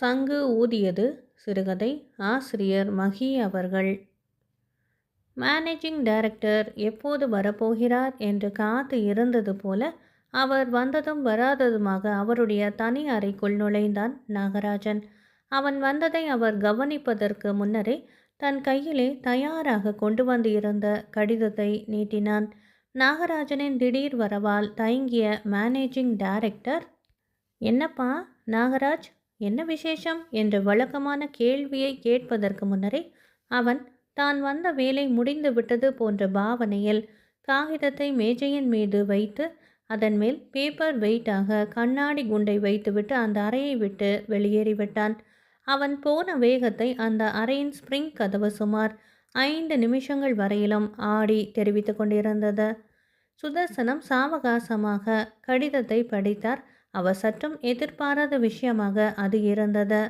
சங்கு ஊதியது சிறுகதை ஆசிரியர் மகி அவர்கள். மேனேஜிங் டைரக்டர் எப்போது வரப்போகிறார் என்று காத்து இருந்தது போல அவர் வந்ததும் வராததுமாக அவருடைய தனி அறைக்குள் நுழைந்தான் நாகராஜன். அவன் வந்ததை அவர் கவனிப்பதற்கு முன்னரே தன் கையிலே தயாராக கொண்டு வந்து இருந்த கடிதத்தை நீட்டினான். நாகராஜனின் திடீர் வரவால் தயங்கிய மேனேஜிங் டைரக்டர் என்னப்பா நாகராஜ் என்ன விசேஷம்? என்ற வழக்கமான கேள்வியை கேட்பதற்கு முன்னரே அவன் தான் வந்த வேலை முடிந்து விட்டது போன்ற பாவனையில் காகிதத்தை மேஜையின் மீது வைத்து அதன் மேல் பேப்பர் வெயிட்டாக கண்ணாடி குண்டை வைத்துவிட்டு அந்த அறையை விட்டு வெளியேறிவிட்டான் அவன் போன வேகத்தை அந்த அறையின் ஸ்ப்ரிங் கதவு சுமார் ஐந்து நிமிஷங்கள் வரையிலும் ஆடி தெரிவித்து கொண்டிருந்தது. சுதர்சனம் சாவகாசமாக கடிதத்தை படித்தார். அவர் சற்றும் எதிர்பாராத விஷயமாக அது இருந்தது.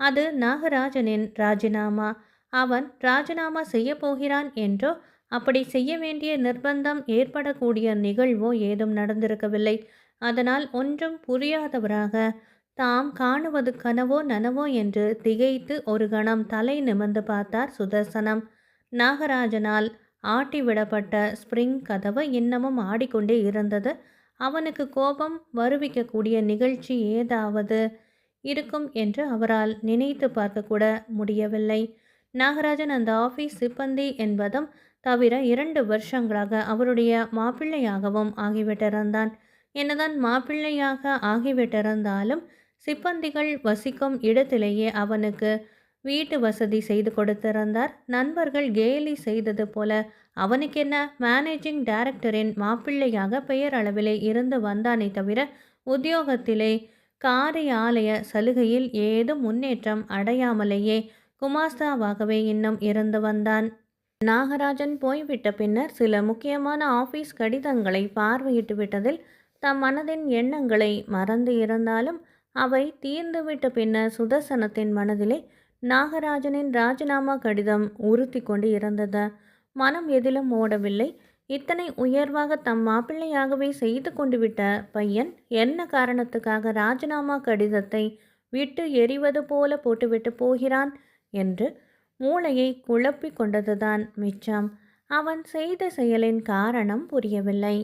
அது நாகராஜனின் ராஜினாமா. அவன் ராஜினாமா செய்ய போகிறான் என்றோ அப்படி செய்ய வேண்டிய நிர்பந்தம் ஏற்படக்கூடிய நிகழ்வோ ஏதும் நடந்திருக்கவில்லை. அதனால் ஒன்றும் புரியாதவராக தாம் காணுவது கனவோ நனவோ என்று திகைத்து ஒரு கணம் தலை நிமிர்ந்து பார்த்தார் சுதர்சனம். நாகராஜனால் ஆட்டிவிடப்பட்ட ஸ்ப்ரிங் கதவு இன்னமும் ஆடிக்கொண்டே இருந்தது. அவனுக்கு கோபம் வருவிக்கக்கூடிய நிகழ்ச்சி ஏதாவது இருக்கும் என்று அவரால் நினைத்து பார்க்கக்கூட முடியவில்லை. நாகராஜன் அந்த ஆஃபீஸ் சிப்பந்தி என்பதும் தவிர இரண்டு வருஷங்களாக அவருடைய மாப்பிள்ளையாகவும் ஆகிவிட்டிருந்தான். என்னதான் மாப்பிள்ளையாக ஆகிவிட்டிருந்தாலும் சிப்பந்திகள் வசிக்கும் இடத்திலேயே அவனுக்கு வீட்டு வசதி செய்து கொடுத்திருந்தார். நண்பர்கள் கேலி செய்தது போல அவனுக்கு என்ன மேனேஜிங் டைரக்டரின் மாப்பிள்ளையாக பெயர் அளவிலே இருந்து வந்தானே தவிர உத்தியோகத்திலே காரியாலய சலுகையில் ஏதும் முன்னேற்றம் அடையாமலேயே குமாஸ்தாவாகவே இன்னும் இருந்து வந்தான். நாகராஜன் போய்விட்ட பின்னர் சில முக்கியமான ஆபீஸ் கடிதங்களை பார்வையிட்டு விட்டதில் தம் மனதின் எண்ணங்களை மறந்து இருந்தாலும் அவை தீர்ந்துவிட்ட பின்னர் சுதர்சனத்தின் மனதிலே நாகராஜனின் ராஜினாமா கடிதம் உறுத்தி கொண்டு இருந்தது. மனம் எதிலும் ஓடவில்லை. இத்தனை உயர்வாக தம் மாப்பிள்ளையாகவே செய்து கொண்டு விட்ட பையன் என்ன காரணத்துக்காக ராஜினாமா கடிதத்தை விட்டு எறிவது போல போட்டுவிட்டு போகிறான் என்று மூளையை குழப்பி கொண்டதுதான் மிச்சம். அவன் செய்த செயலின் காரணம் புரியவில்லை.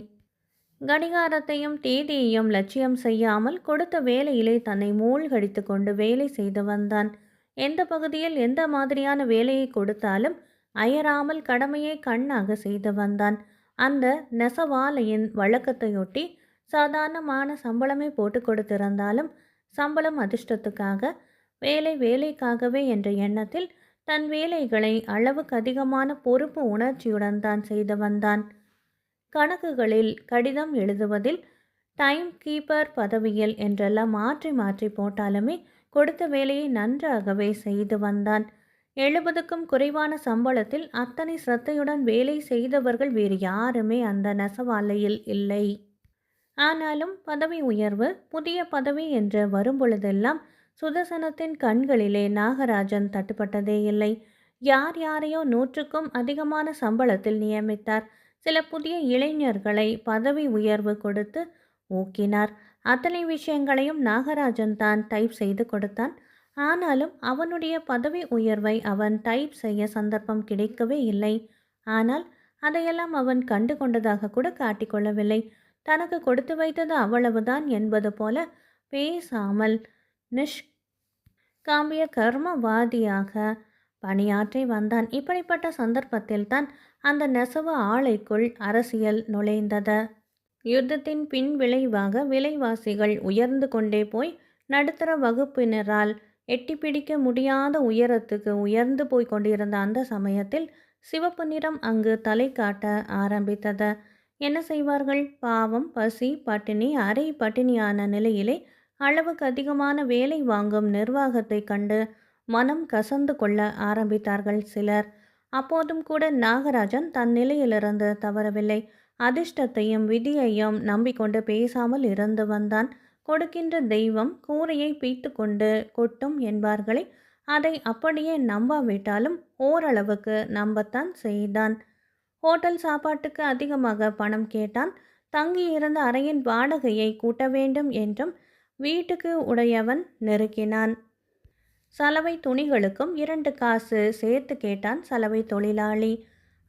கடிகாரத்தையும் தேதியையும் லட்சியம் செய்யாமல் கொடுத்த வேலையிலே தன்னை மூழ்கடித்து கொண்டு வேலை செய்து வந்தான். எந்த பகுதியில் எந்த மாதிரியான வேலையை கொடுத்தாலும் அயராமல் கடமையை கண்ணாக செய்து வந்தான். அந்த நெசவாலையின் வழக்கத்தையொட்டி சாதாரணமான சம்பளமே போட்டு கொடுத்திருந்தாலும் சம்பளம் அதிர்ஷ்டத்துக்காக வேலை வேலைக்காகவே என்ற எண்ணத்தில் தன் வேலைகளை அளவுக்கு அதிகமான பொறுப்பு உணர்ச்சியுடன் தான் செய்து வந்தான். கணக்குகளில் கடிதம் எழுதுவதில் டைம் கீப்பர் பதவியில் என்றெல்லாம் மாற்றி மாற்றி போட்டாலுமே கொடுத்த வேலையை நன்றாகவே செய்து வந்தான். எழுபதுக்கும் குறைவான சம்பளத்தில் அத்தனை சிரத்தையுடன் வேலை செய்தவர்கள் வேறு யாருமே அந்த நெசவாலையில் இல்லை. ஆனாலும் பதவி உயர்வு புதிய பதவி என்று வரும்பொழுதெல்லாம் சுதர்சனத்தின் கண்களிலே நாகராஜன் தட்டுப்பட்டதே இல்லை. யார் யாரையோ நூற்றுக்கும் அதிகமான சம்பளத்தில் நியமித்தார். சில புதிய இளைஞர்களை பதவி உயர்வு கொடுத்து ஊக்கினார். அத்தனை விஷயங்களையும் நாகராஜன் தான் டைப் செய்து கொடுத்தான். ஆனாலும் அவனுடைய பதவி உயர்வை அவன் டைப் செய்ய சந்தர்ப்பம் கிடைக்கவே இல்லை. ஆனால் அதையெல்லாம் அவன் கண்டு கொண்டதாக கூட காட்டிக்கொள்ளவில்லை தனக்கு கொடுத்து வைத்தது அவ்வளவுதான் என்பது போல பேசாமல் நிஷ் காம்பிய கர்மவாதியாக பணியாற்றி வந்தான். இப்படிப்பட்ட சந்தர்ப்பத்தில் தான் அந்த நெசவு ஆலைக்குள் அரசியல் நுழைந்தது. யுத்தத்தின் பின் விளைவாக விலைவாசிகள் உயர்ந்து கொண்டே போய் நடுத்தர வகுப்பினரால் எட்டி பிடிக்க முடியாத உயரத்துக்கு உயர்ந்து போய் கொண்டிருந்த அந்த சமயத்தில் சிவப்பு நிறம் அங்கு தலை காட்ட ஆரம்பித்தது. என்ன செய்வார்கள்? பாவம் பசி பட்டினி அரை பட்டினியான நிலையிலே அளவுக்கு அதிகமான வேலை வாங்கும் நிர்வாகத்தை கண்டு மனம் கசந்து கொள்ள ஆரம்பித்தார்கள் சிலர். அப்போதும் கூட நாகராஜன் தன் நிலையிலிருந்து தவறவில்லை. அதிர்ஷ்டத்தையும் விதியையும் நம்பிக்கொண்டு பேசாமல் இருந்து வந்தான். கொடுக்கின்ற தெய்வம் கூரையை பீத்து கொண்டு கொட்டும் என்பார்களே அதை அப்படியே நம்பாவிட்டாலும் ஓரளவுக்கு நம்பத்தான் செய்தான். ஹோட்டல் சாப்பாட்டுக்கு அதிகமாக பணம் கேட்டான். தங்கியிருந்த அறையின் வாடகையை கூட்ட வேண்டும் என்றும் வீட்டுக்கு உடையவன் நெருக்கினான். சலவை துணிகளுக்கும் இரண்டு காசு சேர்த்து கேட்டான் சலவை தொழிலாளி.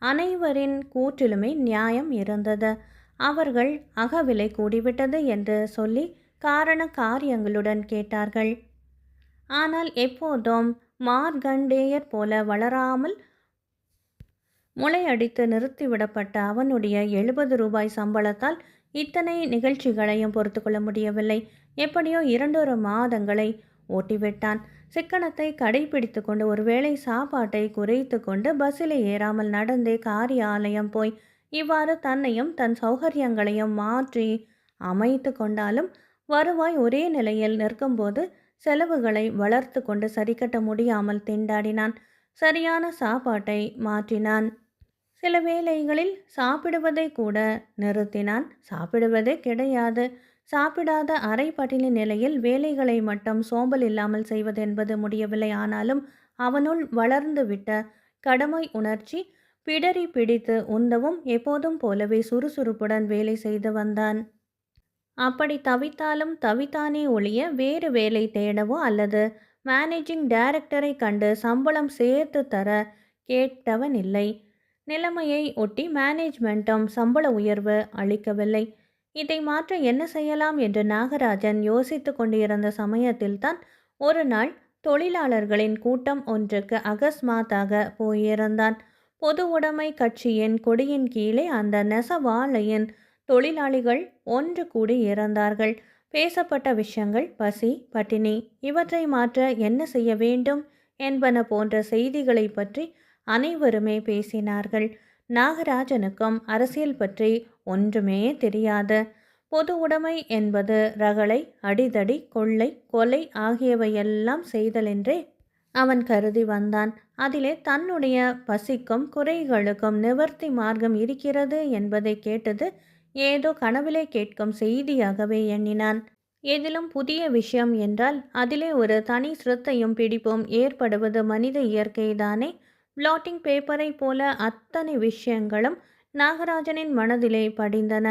அனைவரின் கூற்றிலுமே நியாயம் இருந்தது. அவர்கள் அகவிலை கூடிவிட்டது என்று சொல்லி காரண காரியங்களுடன் கேட்டார்கள். ஆனால் எப்போதும் மார்கண்டேயர் போல வளராமல் முளையடித்து நிறுத்திவிடப்பட்ட அவனுடைய எழுபது ரூபாய் சம்பளத்தால் இத்தனை நிகழ்ச்சிகளையும் பொறுத்து கொள்ள முடியவில்லை. எப்படியோ இரண்டொரு மாதங்களை ஓட்டிவிட்டான். சிக்கனத்தை கடைபிடித்து கொண்டு ஒருவேளை சாப்பாட்டை குறைத்து கொண்டு பஸ்ஸில் ஏறாமல் நடந்தே காரியாலயம் போய் இவ்வாறு தன்னையும் தன் சௌகரியங்களையும் மாற்றி அமைத்து கொண்டாலும் வருவாய் ஒரே நிலையில் நிற்கும்போது செலவுகளை வளர்த்து கொண்டு சரிக்கட்ட முடியாமல் திண்டாடினான். சரியான சாப்பாட்டை மாற்றினான். சில வேளைகளில் சாப்பிடுவதை கூட நிறுத்தினான். சாப்பிடுவதே கிடையாது. சாப்பிடாத அரை பட்டினி நிலையில் வேலைகளை மட்டும் சோம்பல் இல்லாமல் செய்வது என்பது முடியவில்லை. ஆனாலும் அவனுள் வளர்ந்துவிட்ட கடமை உணர்ச்சி பிடறி பிடித்து உந்தவும் எப்போதும் போலவே சுறுசுறுப்புடன் வேலை செய்து வந்தான். அப்படி தவித்தாலும் தவித்தானே ஒழிய வேறு வேலை தேடவோ அல்லது மேனேஜிங் டைரக்டரை கண்டு சம்பளம் சேர்த்து தர கேட்டவன் இல்லை. நிலைமையை ஒட்டி மேனேஜ்மெண்ட்டும் சம்பள உயர்வு அளிக்கவில்லை. இதை மாற்ற என்ன செய்யலாம் என்று நாகராஜன் யோசித்து கொண்டிருந்த சமயத்தில்தான் ஒரு நாள் தொழிலாளர்களின் கூட்டம் ஒன்றுக்கு அகஸ்மாத்தாக போயிருந்தான். பொது உடைமை கட்சியின் கொடியின் கீழே அந்த நெசவாளையின் தொழிலாளிகள் ஒன்று கூடி இறந்தார்கள். பேசப்பட்ட விஷயங்கள் பசி பட்டினி இவற்றை மாற்ற என்ன செய்ய வேண்டும் என்பன போன்ற செய்திகளை பற்றி அனைவருமே பேசினார்கள். நாகராஜனுக்கும் அரசியல் பற்றி ஒன்றுமே தெரியாது. பொது உடைமை என்பது ரகளை அடிதடி கொள்ளை கொலை ஆகியவையெல்லாம் செய்தலென்றே அவன் கருதி வந்தான். அதிலே தன்னுடைய பசிக்கும் குறைகளுக்கும் நிவர்த்தி மார்க்கம் இருக்கிறது என்பதை கேட்டது ஏதோ கனவிலே கேட்கும் செய்தியாகவே எண்ணினான். எதிலும் புதிய விஷயம் என்றால் அதிலே ஒரு தனி சிரத்தையும் பிடிப்பும் ஏற்படுவது மனித இயற்கைதானே? பிளாட்டிங் பேப்பரை போல அத்தனை விஷயங்களும் நாகராஜனின் மனதிலே படிந்தன.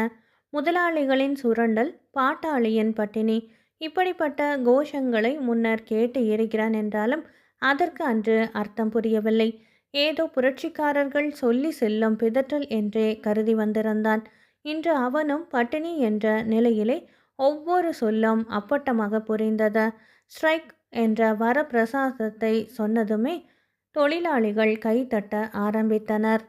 முதலாளிகளின் சுரண்டல் பாட்டாளியின் பட்டினி இப்படிப்பட்ட கோஷங்களை முன்னர் கேட்டு இருக்கிறான் என்றாலும் அதற்கு அன்று அர்த்தம் புரியவில்லை. ஏதோ புரட்சிக்காரர்கள் சொல்லி செல்லும் பிதற்றல் என்றே கருதி வந்திருந்தான். இன்று அவனும் பட்டினி என்ற நிலையிலே ஒவ்வொரு சொல்லும் அப்பட்டமாக புரிந்தது. ஸ்ட்ரைக் என்ற வரப்பிரசாதத்தை சொன்னதுமே தொழிலாளிகள் கைத்தட்ட ஆரம்பித்தனர்.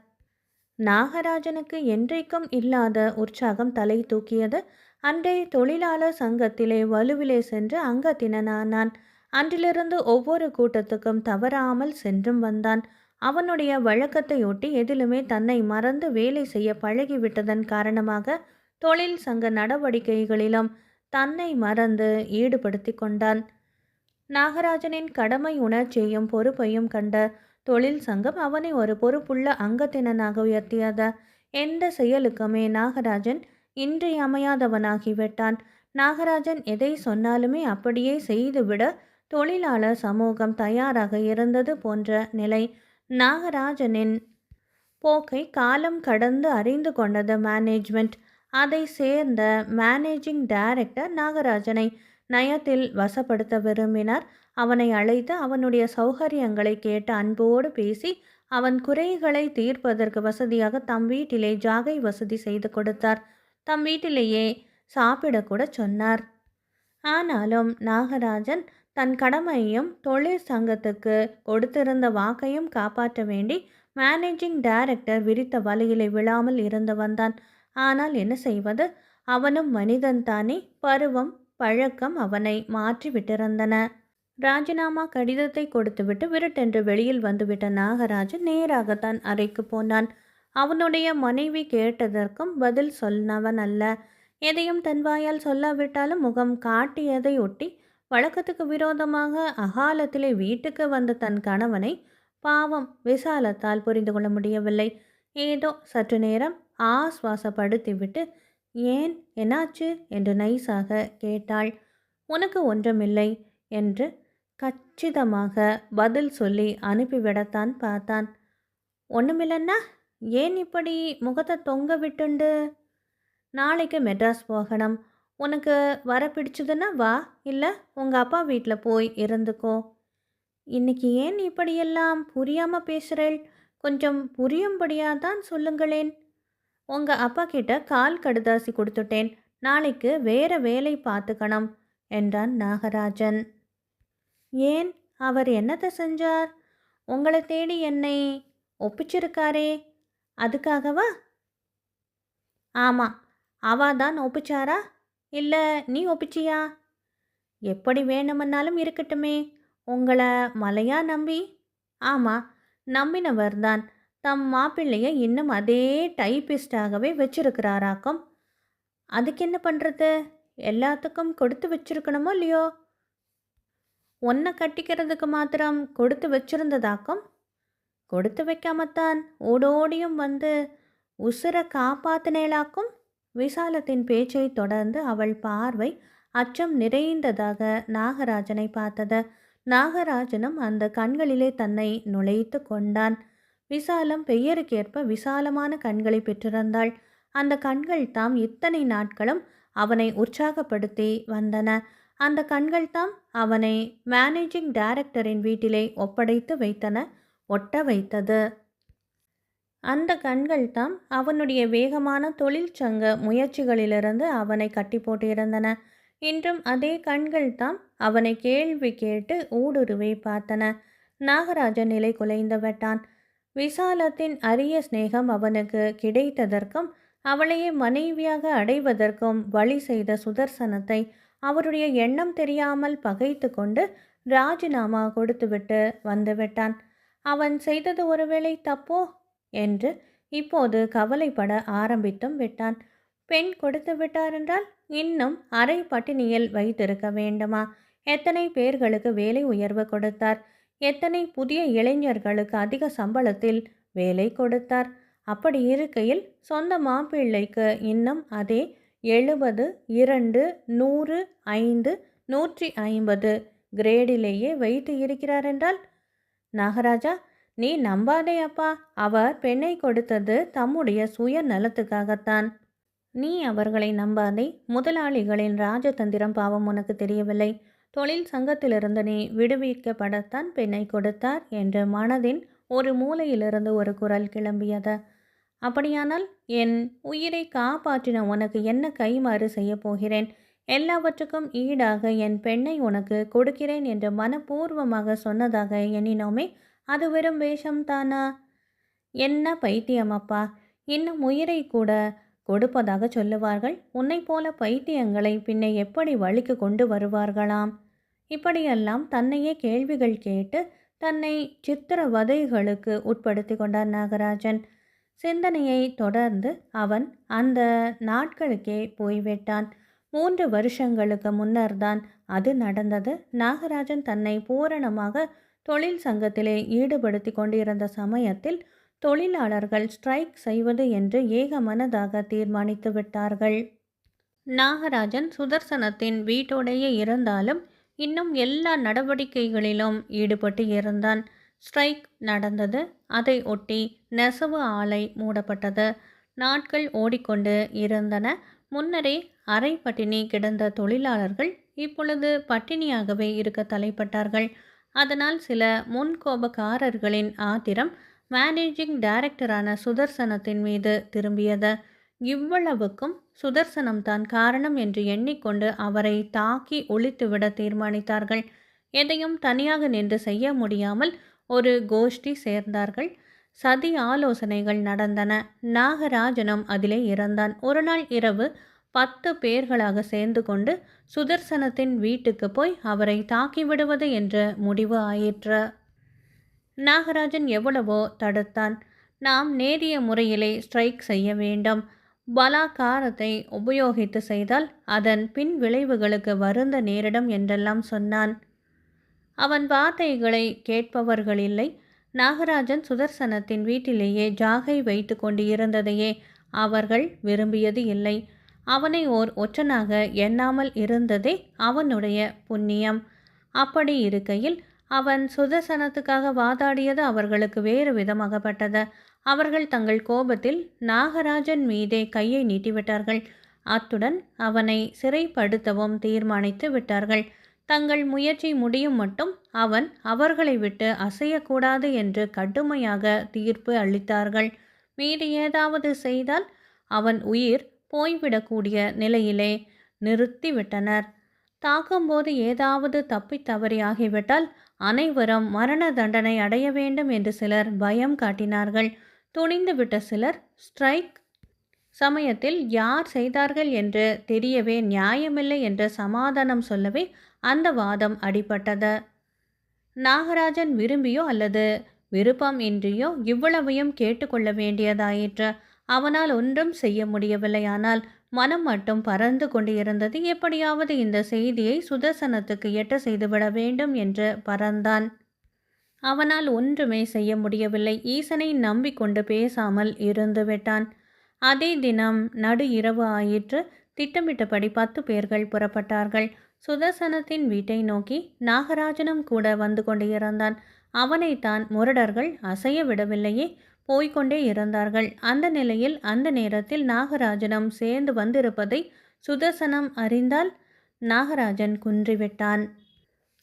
நாகராஜனுக்கு என்றைக்கும் இல்லாத உற்சாகம் தலை தூக்கியது அன்றைய தொழிலாளர் சங்கத்திலே வலுவிலே சென்று அங்கத்தினனானான். அன்றிலிருந்து ஒவ்வொரு கூட்டத்துக்கும் தவறாமல் சென்றும் வந்தான். அவனுடைய வழக்கத்தையொட்டி எதிலுமே தன்னை மறந்து வேலை செய்ய பழகிவிட்டதன் காரணமாக தொழில் சங்க நடவடிக்கைகளிலும் தன்னை மறந்து ஈடுபடுத்தி கொண்டான். நாகராஜனின் கடமை உணர்ச்சியையும் பொறுப்பையும் கண்ட தொழில் சங்கம் அவனை ஒரு பொறுப்புள்ள அங்கத்தினனாக உயர்த்தியத எந்த செயலுக்குமே நாகராஜன் இன்றியமையாதவனாகிவிட்டான். நாகராஜன் எதை சொன்னாலுமே அப்படியே செய்துவிட தொழிலாளர் சமூகம் தயாராக இருந்தது போன்ற நிலை நாகராஜனின் போக்கை காலம் கடந்து அறிந்து கொண்டது மேனேஜ்மெண்ட் அதை சேர்ந்த மேனேஜிங் டைரக்டர் நாகராஜனை நயத்தில் வசப்படுத்த விரும்பினார். அவனை அழைத்து அவனுடைய சௌகரியங்களை கேட்டு அன்போடு பேசி அவன் குறைகளை தீர்ப்பதற்கு வசதியாக தம் வீட்டிலே ஜாகை வசதி செய்து கொடுத்தார். தம் வீட்டிலேயே சாப்பிடக்கூட சொன்னார். ஆனாலும் நாகராஜன் தன் கடமையையும் தொழிற்சங்கத்துக்கு கொடுத்திருந்த வாக்கையும் காப்பாற்ற வேண்டி மேனேஜிங் டைரக்டர் விரித்த வலையிலே விழாமல் இருந்து வந்தான். ஆனால் என்ன செய்வது? அவனும் மனிதன் தானே. பருவம் பழக்கம் அவனை மாற்றி விட்டிருந்தன. ராஜினாமா கடிதத்தை கொடுத்துவிட்டு விருட்டென்று வெளியில் வந்துவிட்ட நாகராஜன் நேராக தன் அறைக்கு போனான். அவனுடைய மனைவி கேட்டதற்கும் பதில் சொன்னவன் அல்ல. எதையும் தன் வாயால் சொல்லாவிட்டாலும் முகம் காட்டியதை ஒட்டி வழக்கத்துக்கு விரோதமாக அகாலத்திலே வீட்டுக்கு வந்த தன் கணவனை பாவம் விசாலத்தால் புரிந்து கொள்ள முடியவில்லை. ஏதோ சற்று நேரம் ஆஸ்வாசப்படுத்திவிட்டு ஏன்? என்னாச்சு என்று நைஸாக கேட்டாள். உனக்கு ஒன்றுமில்லை என்று கச்சிதமாக பதில் சொல்லி அனுப்பிவிடத்தான் பார்த்தான். ஒன்றுமில்லன்னா ஏன் இப்படி முகத்தை தொங்க விட்டுண்டு? நாளைக்கு மெட்ராஸ் போகணும். உனக்கு வர பிடிச்சதுன்னா வா இல்லை உங்கள் அப்பா வீட்டில் போய் இருந்துக்கோ. இன்னைக்கு ஏன் இப்படியெல்லாம் புரியாமல் பேசுகிறேள் கொஞ்சம் புரியும்படியாக தான் சொல்லுங்களேன். உங்கள் அப்பா கிட்ட கால் கடுதாசி கொடுத்துட்டேன். நாளைக்கு வேற வேலை பார்த்துக்கணும் என்றான் நாகராஜன். ஏன்? அவர் என்னத்தை செஞ்சார்? உங்களை தேடி என்னை ஒப்பிச்சிருக்காரே. அதுக்காகவா? ஆமாம் அவா தான் ஒப்பிச்சாரா? இல்லை நீ ஒப்பிச்சியா எப்படி வேணுமன்னாலும் இருக்கட்டுமே. உங்களை மலையா நம்பி? ஆமாம் நம்பினவர் தான் தம் மாப்பிள்ளையை இன்னும் அதே டைப்பிஸ்டாகவே வச்சிருக்கிறாராக்கும். அதுக்கு என்ன பண்ணுறது எல்லாத்துக்கும் கொடுத்து வச்சிருக்கணுமோ இல்லையோ? உன்னை கட்டிக்கிறதுக்கு மாத்திரம் கொடுத்து வச்சிருந்ததாக்கும்? கொடுத்து வைக்காமத்தான் ஓடோடியும் வந்து உசுரை காப்பாத்தினேளாக்கும்? விசாலத்தின் பேச்சை தொடர்ந்து அவள் பார்வை அச்சம் நிறைந்ததாக நாகராஜனை பார்த்தது. நாகராஜனும் அந்த கண்களிலே தன்னை நுழைத்து கொண்டான். விசாலம் பெயருக்கேற்ப விசாலமான கண்களை பெற்றிருந்தாள். அந்த கண்கள் தாம் இத்தனை நாட்களும் அவனை உற்சாகப்படுத்தி வந்தன. அந்த கண்கள் தாம் அவனை மேனேஜிங் டைரக்டரின் வீட்டிலே ஒப்படைத்து வைத்தன ஒட்ட வைத்தது. அந்த கண்கள் தாம் அவனுடைய வேகமான தொழிற்சங்க முயற்சிகளிலிருந்து அவனை கட்டி போட்டிருந்தன. இன்றும் அதே கண்கள் தாம் அவனை கேள்வி கேட்டு ஊடுருவை பார்த்தன. நாகராஜன் நிலை குலைந்து விட்டான். விசாலத்தின் அரிய சிநேகம் அவனுக்கு கிடைத்ததற்கும் அவளையே மனைவியாக அடைவதற்கும் வழி செய்த சுதர்சனத்தை அவருடைய எண்ணம் தெரியாமல் பகைத்து கொண்டு ராஜினாமா கொடுத்துவிட்டு வந்துவிட்டான் அவன் செய்தது ஒருவேளை தப்போ? என்று இப்போது கவலைப்பட ஆரம்பித்தும் விட்டான். பெண் கொடுத்து விட்டாரென்றால் இன்னும் அரை பட்டினியில் வைத்திருக்க வேண்டுமா? எத்தனை பேர்களுக்கு வேலை உயர்வு கொடுத்தார்? எத்தனை புதிய இளைஞர்களுக்கு அதிக சம்பளத்தில் வேலை கொடுத்தார்? அப்படி இருக்கையில் சொந்த மாப்பிள்ளைக்கு இன்னும் அதே எழுபது இரண்டு நூறு ஐந்து நூற்றி ஐம்பது கிரேடிலேயே வைத்து இருக்கிறார் என்றால் நாகராஜா நீ நம்பாதே அப்பா. அவர் பெண்ணை கொடுத்தது தம்முடைய சுய நலத்துக்காகத்தான் நீ அவர்களை நம்பாதே. முதலாளிகளின் ராஜதந்திரம் பாவம் உனக்கு தெரியவில்லை. தொழில் சங்கத்திலிருந்து நீ விடுவிக்கப்படத்தான் பெண்ணை கொடுத்தார் என்று மனதின் ஒரு மூலையிலிருந்து ஒரு குரல் கிளம்பியது. அப்படியானால் என் உயிரை காப்பாற்றின உனக்கு என்ன கைமாறு செய்ய போகிறேன்? எல்லாவற்றுக்கும் ஈடாக என் பெண்ணை உனக்கு கொடுக்கிறேன் என்று மனப்பூர்வமாக சொன்னதாக எண்ணினோமே அது வெறும் வேஷம்தானா என்ன பைத்தியம் அப்பா இன்னும் உயிரை கூட கொடுப்பதாக சொல்லுவார்கள். உன்னை போல பைத்தியங்களை பின்னே எப்படி வழிக்கு கொண்டு வருவார்களாம்? இப்படியெல்லாம் தன்னையே கேள்விகள் கேட்டு தன்னை சித்திரவதைகளுக்கு உட்படுத்தி கொண்டார் நாகராஜன். சிந்தனையை தொடர்ந்து அவன் அந்த நாட்களுக்கே போய்விட்டான். மூன்று வருஷங்களுக்கு முன்னர்தான் அது நடந்தது. நாகராஜன் தன்னை பூரணமாக தொழில் சங்கத்திலே ஈடுபடுத்தி கொண்டிருந்த சமயத்தில் தொழிலாளர்கள் ஸ்ட்ரைக் செய்வது என்று ஏகமனதாக தீர்மானித்து விட்டார்கள். நாகராஜன் சுதர்சனத்தின் வீட்டோடையே இருந்தாலும் இன்னும் எல்லா நடவடிக்கைகளிலும் ஈடுபட்டு இருந்தான். ஸ்ட்ரைக் நடந்தது. அதை ஒட்டி நெசவு ஆலை மூடப்பட்டது. நாட்கள் ஓடிக்கொண்டு இருந்தன. முன்னரே அரை பட்டினி கிடந்த தொழிலாளர்கள் இப்பொழுது பட்டினியாகவே இருக்க தலைப்பட்டார்கள். அதனால் சில முன்கோபக்காரர்களின் ஆத்திரம் மேனேஜிங் டைரக்டரான சுதர்சனத்தின் மீது திரும்பியது. இவ்வளவுக்கும் சுதர்சனம் தான் காரணம் என்று எண்ணிக்கொண்டு அவரை தாக்கி ஒழித்துவிட தீர்மானித்தார்கள். எதையும் தனியாக நின்று செய்ய முடியாமல் ஒரு கோஷ்டி சேர்ந்தார்கள். சதி ஆலோசனைகள் நடந்தன. நாகராஜனும் அதிலே இறந்தான். ஒரு நாள் இரவு பத்து பேர்களாக சேர்ந்து கொண்டு சுதர்சனத்தின் வீட்டுக்கு போய் அவரை தாக்கிவிடுவது என்ற முடிவு ஆயிற்று. நாகராஜன் எவ்வளவோ தடுத்தான். நாம் நேரிய முறையிலே ஸ்ட்ரைக் செய்ய வேண்டும். பலாக்காரத்தை உபயோகித்து செய்தால் அதன் பின் விளைவுகளுக்கு வருந்த நேரிடும் என்றெல்லாம் சொன்னான். அவன் வார்த்தைகளை கேட்பவர்கள் இல்லை நாகராஜன் சுதர்சனத்தின் வீட்டிலேயே ஜாகை வைத்து கொண்டு இருந்ததையே அவர்கள் விரும்பியது இல்லை. அவனை ஓர் ஒற்றனாக எண்ணாமல் இருந்ததே அவனுடைய புண்ணியம். அப்படி இருக்கையில் அவன் சுதர்சனத்துக்காக வாதாடியது அவர்களுக்கு வேறு விதமாகப்பட்டது. அவர்கள் தங்கள் கோபத்தில் நாகராஜன் மீதே கையை நீட்டிவிட்டார்கள். அத்துடன் அவனை சிறைப்படுத்தவும் தீர்மானித்து விட்டார்கள். தங்கள் முயற்சி முடியும் மட்டும் அவன் அவர்களை விட்டு அசையக்கூடாது என்று கடுமையாக தீர்ப்பு அளித்தார்கள். மீறி ஏதாவது செய்தால் அவன் உயிர் போய்விடக்கூடிய நிலையிலே நிறுத்திவிட்டனர். தாக்கும்போது ஏதாவது தப்பித் தவறி ஆகிவிட்டால் அனைவரும் மரண தண்டனை அடைய வேண்டும் என்று சிலர் பயம் காட்டினார்கள். துணிந்துவிட்ட சிலர் ஸ்ட்ரைக் சமயத்தில் யார் செய்தார்கள் என்று தெரியவே நியாயமில்லை என்று சமாதானம் சொல்லவே அந்த வாதம் அடிபட்டது. நாகராஜன் விரும்பியோ அல்லது விருப்பம் இன்றியோ இவ்வளவையும் கேட்டுக்கொள்ள வேண்டியதாயிற்று. அவனால் ஒன்றும் செய்ய முடியவில்லை. ஆனால் மனம் மட்டும் பறந்து கொண்டு இருந்தது எப்படியாவது இந்த செய்தியை சுதர்சனத்துக்கு எட்ட செய்துவிட வேண்டும் என்று பறந்தான். அவனால் ஒன்றுமே செய்ய முடியவில்லை. ஈசனை நம்பிக்கொண்டு பேசாமல் இருந்து விட்டான் அதே தினம் நடு இரவு ஆயிற்று. திட்டமிட்டபடி பத்து பேர்கள் புறப்பட்டார்கள். சுதர்சனத்தின் வீட்டை நோக்கி நாகராஜனும் கூட வந்து கொண்டு இருந்தான் அவனைத்தான் முரடர்கள் அசைய விடவில்லையே. போய்கொண்டே இருந்தார்கள். அந்த நிலையில் அந்த நேரத்தில் நாகராஜனும் சேர்ந்து வந்திருப்பதை சுதர்சனம் அறிந்தால் நாகராஜன் குன்றிவிட்டான்.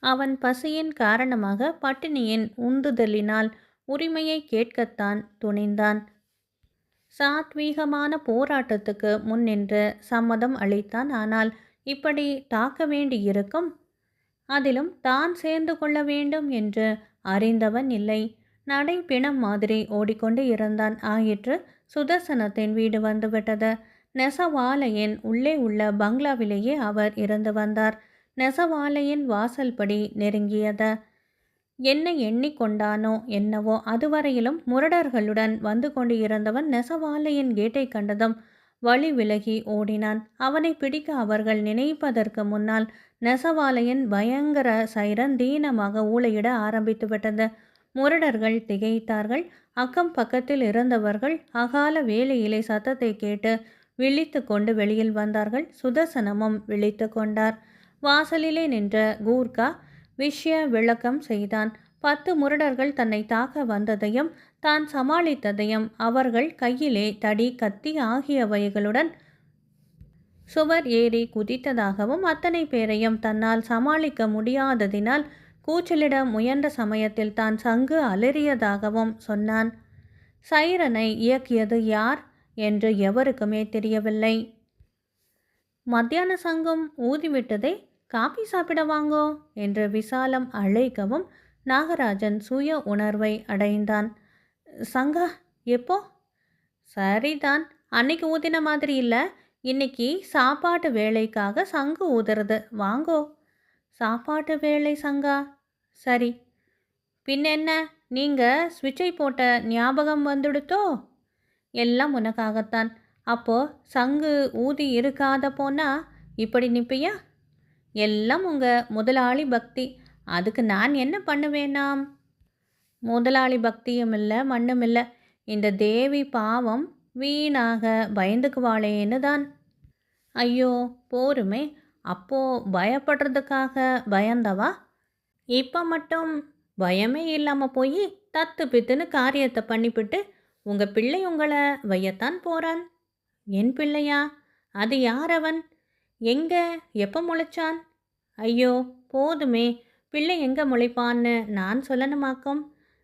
அவன் பசியின் காரணமாக பட்டினியின் உந்துதலினால் உரிமையை கேட்கத்தான் துணிந்தான். சாத்வீகமான போராட்டத்துக்கு முன்னின்று சம்மதம் அளித்தான். ஆனால் இப்படி தாக்க வேண்டியிருக்கும்? அதிலும் தான் சேர்ந்து கொள்ள வேண்டும் என்று அறிந்தவன் இல்லை. நடை பிணம் மாதிரி ஓடிக்கொண்டு இருந்தான் ஆயிற்று சுதர்சனத்தின் வீடு வந்துவிட்டது. நெசவாலையின் உள்ளே உள்ள பங்களாவிலேயே அவர் இருந்து வந்தார். நெசவாலையின் வாசல்படி நெருங்கியது. என்ன எண்ணிக்கொண்டானோ என்னவோ அதுவரையிலும் முரடர்களுடன் வந்து கொண்டு இருந்தவன் நெசவாலையின் கேட்டை கண்டதும் வழி விலகி ஓடினான். அவனை பிடிக்க அவர்கள் நினைப்பதற்கு முன்னால் நெசவாலையின் பயங்கர சைரன் தீனமாக ஊழையிட ஆரம்பித்து விட்டது முரடர்கள் திகைத்தார்கள். அக்கம் பக்கத்தில் இருந்தவர்கள் அகால வேலையிலே சத்தத்தை கேட்டு விழித்து கொண்டு வெளியில் வந்தார்கள். சுதர்சனமும் விழித்து கொண்டார். வாசலிலே நின்ற கூர்கா விஷய விளக்கம் செய்தான். பத்து முரடர்கள் தன்னை தாக்க வந்ததையும் தான் சமாளித்ததையும் அவர்கள் கையிலே தடி கத்தி ஆகியவைகளுடன் சுவர் ஏறி குதித்ததாகவும் அத்தனை பேரையும் தன்னால் சமாளிக்க முடியாததினால் கூச்சலிட முயன்ற சமயத்தில் தான் சங்கு அலறியதாகவும் சொன்னான். சைரனை இயக்கியது யார் என்று எவருக்குமே தெரியவில்லை. மத்தியான சங்கம் ஊதிவிட்டதே காபி சாப்பிட வாங்கோ என்று விசாலம் அழைக்கவும் நாகராஜன் சுய உணர்வை அடைந்தான். சங்கா எப்போ? சரிதான். அன்னைக்கு ஊதின மாதிரி இல்லை. இன்னைக்கு சாப்பாட்டு வேலைக்காக சங்கு ஊதுறது. வாங்கோ. சாப்பாட்டு வேலை சங்கா. சரி. பின்னென்ன? நீங்கள் சுவிட்சை போட்ட ஞாபகம் வந்துடுத்தோ? எல்லாம் உனக்காகத்தான். அப்போ சங்கு ஊதி இருக்காத போனா இப்படி நிற்பியா எல்லாம் உங்கள் முதலாளி பக்தி. அதுக்கு நான் என்ன பண்ணுவேனாம் முதலாளி பக்தியும் இல்லை மண்ணும் இல்லை. இந்த தேவி பாவம் வீணாக பயந்துக்குவாளேன்னு தான். ஐயோ போருமே. அப்போ பயப்படுறதுக்காக பயந்தவா? இப்போ மட்டும் பயமே இல்லாமல் போய் தத்து பித்துன்னு காரியத்தை பண்ணிவிட்டு உங்கள் பிள்ளை உங்களை வையத்தான் போகிறான் என் பிள்ளையா அது யார் அவன் எங்கே எப்போ முளைச்சான்? ஐயோ போதுமே பிள்ளை எங்கே முளைப்பான்னு நான் சொல்லணுமாக்கும்?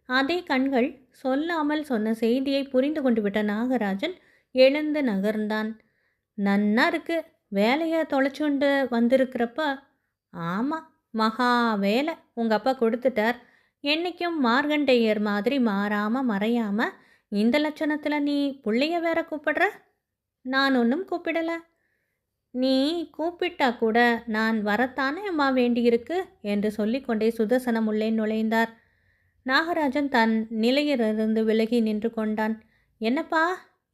அதே கண்கள் சொல்லாமல் சொன்ன செய்தியை புரிந்து கொண்டு விட்ட நாகராஜன் எழுந்து நகர்ந்தான். நன்னா இருக்கு வேலையை தொலைச்சுண்டு வந்திருக்கிறப்ப. ஆமாம் மகா வேலை. உங்கள் அப்பா கொடுத்துட்டார். என்றைக்கும் மார்கண்டேயர் மாதிரி மாறாமல் மறையாமல் இந்த லட்சணத்தில் நீ பிள்ளைய வேற கூப்பிடுற? நான் ஒன்றும் கூப்பிடலை. நீ கூப்பிட்டா கூட நான் வரத்தானே அம்மா வேண்டியிருக்கு? என்று சொல்லிக்கொண்டே சுதர்சனம் உள்ளே நுழைந்தார். நாகராஜன் தன் நிலையிலிருந்து விலகி நின்று கொண்டான். என்னப்பா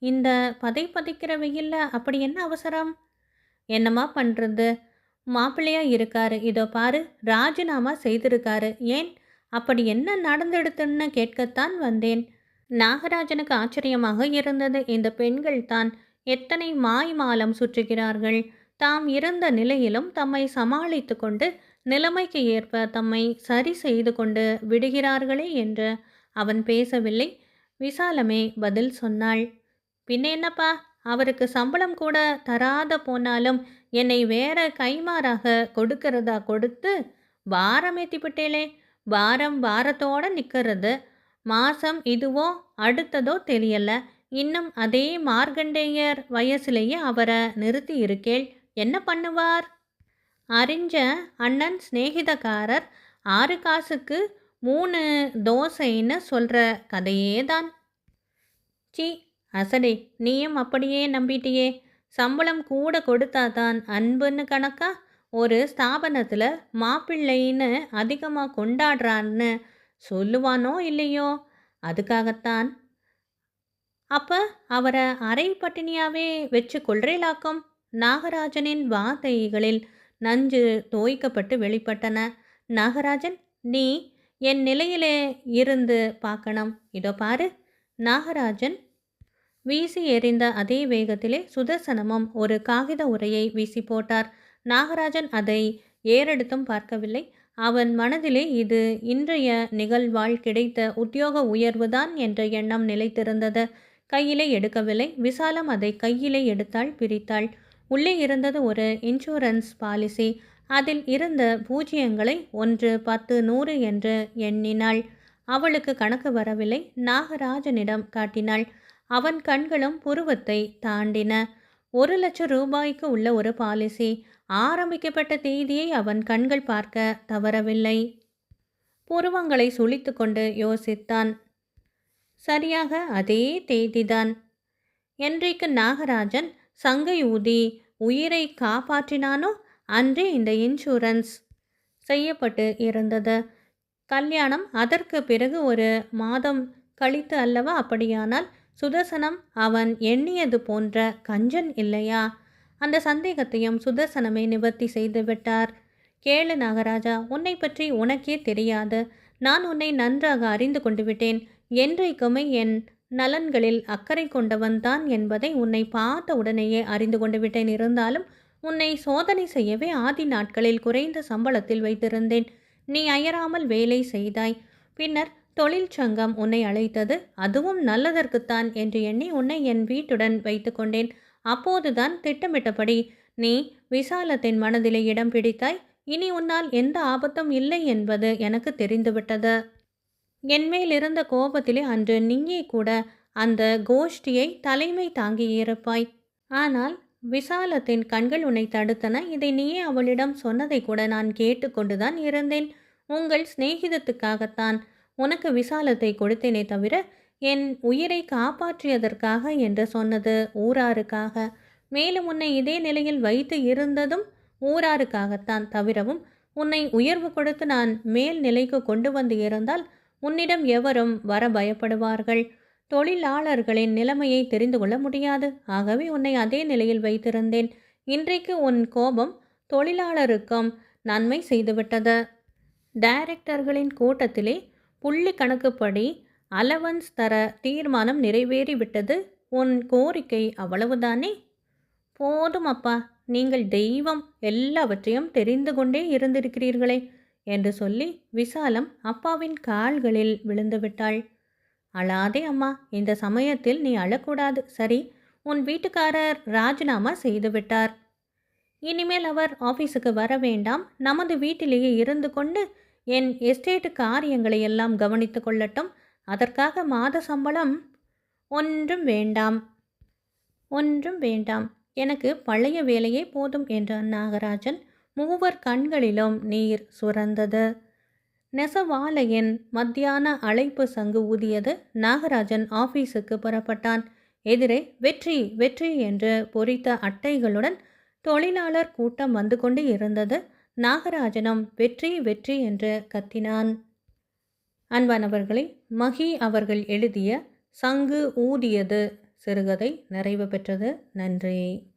இந்த பதை பதைக்கிற வெயிலில் அப்படி என்ன அவசரம்? என்னம்மா பண்ணுறது மாப்பிள்ளையா இருக்காரு. இதோ பாரு ராஜினாமா செய்திருக்காரு. ஏன்? அப்படி என்ன நடந்தெடுத்துன்னு கேட்கத்தான் வந்தேன். நாகராஜனுக்கு ஆச்சரியமாக இருந்தது. இந்த பெண்கள் தான் எத்தனை மாய் மாலம் சுற்றுகிறார்கள். தாம் இருந்த நிலையிலும் தம்மை சமாளித்து கொண்டு நிலைமைக்கு ஏற்ப தம்மை சரி செய்து கொண்டு விடுகிறார்களே என்று அவன் பேசவில்லை. விசாலமே பதில் சொன்னாள். பின்ன என்னப்பா? அவருக்கு சம்பளம் கூட தராத போனாலும் என்னை வேற கைமாறாக கொடுக்கறதா கொடுத்து வாரம் ஏற்றிவிட்டேளே வாரம் வாரத்தோடு நிற்கிறது மாதம் இதுவோ அடுத்ததோ தெரியல. இன்னும் அதே மார்கண்டேயர் வயசுலேயே அவரை நிறுத்தி இருக்கேள். என்ன பண்ணுவார்? அறிஞ்ச அண்ணன் சிநேகிதக்காரர் ஆறு காசுக்கு மூணு தோசைன்னு சொல்கிற கதையே தான் சி அசடே நீயும் அப்படியே நம்பிட்டியே. சம்பளம் கூட கொடுத்தாதான் அன்புன்னு கணக்கா? ஒரு ஸ்தாபனத்தில் மாப்பிள்ளைன்னு அதிகமாக கொண்டாடுறான்னு சொல்லுவானோ இல்லையோ? அதுக்காகத்தான். அப்போ அவரை அரை பட்டினியாவே வச்சு கொள்றேலாக்கும் நாகராஜனின் வார்த்தைகளில் நஞ்சு தோய்க்கப்பட்டு வெளிப்பட்டன. நாகராஜன் நீ என் நிலையிலே இருந்து பார்க்கணும். இதோ பாரு. நாகராஜன் வீசி எறிந்த அதே வேகத்திலே சுதர்சனமும் ஒரு காகித உரையை வீசி போட்டார். நாகராஜன் அதை ஏறெடுத்தும் பார்க்கவில்லை. அவன் மனதிலே இது இன்றைய நிகழ்வால் கிடைத்த உத்தியோக உயர்வுதான் என்ற எண்ணம் நிலைத்திருந்தது. கையிலே எடுக்கவில்லை. விசாலம் அதை கையிலே எடுத்தாள் பிரித்தாள். உள்ளே இருந்தது ஒரு இன்சூரன்ஸ் பாலிசி அதில் இருந்த பூஜ்ஜியங்களை ஒன்று பத்து நூறு என்று எண்ணினாள். அவளுக்கு கணக்கு வரவில்லை. நாகராஜனிடம் காட்டினாள். அவன் கண்களும் புருவத்தை தாண்டின. ஒரு லட்சம் ரூபாய்க்கு உள்ள ஒரு பாலிசி ஆரம்பிக்கப்பட்ட தேதியை அவன் கண்கள் பார்க்க தவறவில்லை. புருவங்களை சுழித்து கொண்டு யோசித்தான். சரியாக அதே தேதிதான். என்றைக்கு நாகராஜன் சங்கை ஊதி உயிரை காப்பாற்றினானோ அன்றே இந்த இன்சூரன்ஸ் செய்யப்பட்டு இருந்தது. கல்யாணம் அதற்கு பிறகு ஒரு மாதம் கழித்து அல்லவா அப்படியானால் சுதர்சனம் அவன் எண்ணியது போன்ற கஞ்சன் இல்லையா? அந்த சந்தேகத்தையும் சுதர்சனமே நிவர்த்தி செய்து விட்டார். கேளு நாகராஜா உன்னை பற்றி உனக்கே தெரியாது. நான் உன்னை நன்றாக அறிந்து கொண்டு விட்டேன். என்றைக்குமே என் நலன்களில் அக்கறை கொண்டவன் தான் என்பதை உன்னை பார்த்த உடனேயே அறிந்து கொண்டு விட்டேன். இருந்தாலும் உன்னை சோதனை செய்யவே ஆதி நாட்களில் குறைந்த சம்பளத்தில் வைத்திருந்தேன். நீ அயராமல் வேலை செய்தாய். பின்னர் தொழிற்சங்கம் உன்னை அழைத்தது அதுவும் நல்லதற்குத்தான் என்று எண்ணி உன்னை என் வீட்டுடன் வைத்து கொண்டேன் அப்போதுதான் திட்டமிட்டபடி நீ விசாலத்தின் மனதிலே இடம் பிடித்தாய். இனி உன்னால் எந்த ஆபத்தும் இல்லை என்பது எனக்கு தெரிந்துவிட்டது. என்மேல் இருந்த கோபத்திலே அன்று நீயே கூட அந்த கோஷ்டியை தலைமை தாங்கியிருப்பாய் ஆனால் விசாலத்தின் கண்கள் உன்னை தடுத்தன. இதை நீயே அவளிடம் சொன்னதை கூட நான் கேட்டுக்கொண்டுதான் இருந்தேன். உங்கள் சிநேகிதத்துக்காகத்தான் உனக்கு விசாலத்தை கொடுத்தேனே தவிர என் உயிரை காப்பாற்றியதற்காக என்று சொன்னது ஊராருக்காக. மேலும் உன்னை இதே நிலையில் வைத்து இருந்ததும் ஊராருக்காகத்தான் தவிரவும் உன்னை உயர்வு கொடுத்து நான் மேல் நிலைக்கு கொண்டு வந்து இருந்தால் உன்னிடம் எவரும் வர பயப்படுவார்கள்? தொழிலாளர்களின் நிலைமையை தெரிந்து கொள்ள முடியாது. ஆகவே உன்னை அதே நிலையில் வைத்திருந்தேன். இன்றைக்கு உன் கோபம் தொழிலாளருக்கும் நன்மை செய்துவிட்டது. டைரக்டர்களின் கூட்டத்திலே புள்ளி கணக்குப்படி அலவன்ஸ் தர தீர்மானம் நிறைவேறிவிட்டது. உன் கோரிக்கை அவ்வளவுதானே? போதும் அப்பா. நீங்கள் தெய்வம். எல்லாவற்றையும் தெரிந்து கொண்டே இருந்திருக்கிறீர்களே என்று சொல்லி விசாலம் அப்பாவின் கால்களில் விழுந்துவிட்டாள். அழாதே அம்மா. இந்த சமயத்தில் நீ அழக்கூடாது. சரி. உன் வீட்டுக்காரர் ராஜினாமா செய்துவிட்டார். இனிமேல் அவர் ஆஃபீஸுக்கு வர வேண்டாம். நமது வீட்டிலேயே இருந்து கொண்டு என் எஸ்டேட்டு காரியங்களை எல்லாம் கவனித்து கொள்ளட்டும். அதற்காக மாத சம்பளம் ஒன்றும் வேண்டாம். ஒன்றும் வேண்டாம். எனக்கு பழைய வேலையே போதும் என்றான் நாகராஜன் மூவர் கண்களிலும் நீர் சுரந்தது. நெசவாலையின் மத்தியான அழைப்பு சங்கு ஊதியது நாகராஜன் ஆபீஸுக்கு புறப்பட்டான். எதிரே வெற்றி வெற்றி என்று பொறித்த அட்டைகளுடன் தொழிலாளர் கூட்டம் வந்து கொண்டு இருந்தது. நாகராஜனும் வெற்றி வெற்றி என்று கத்தினான். அன்பானவர்களை மகி அவர்கள் எழுதிய சங்கு ஊதியது சிறுகதை நிறைவு பெற்றது. நன்றி.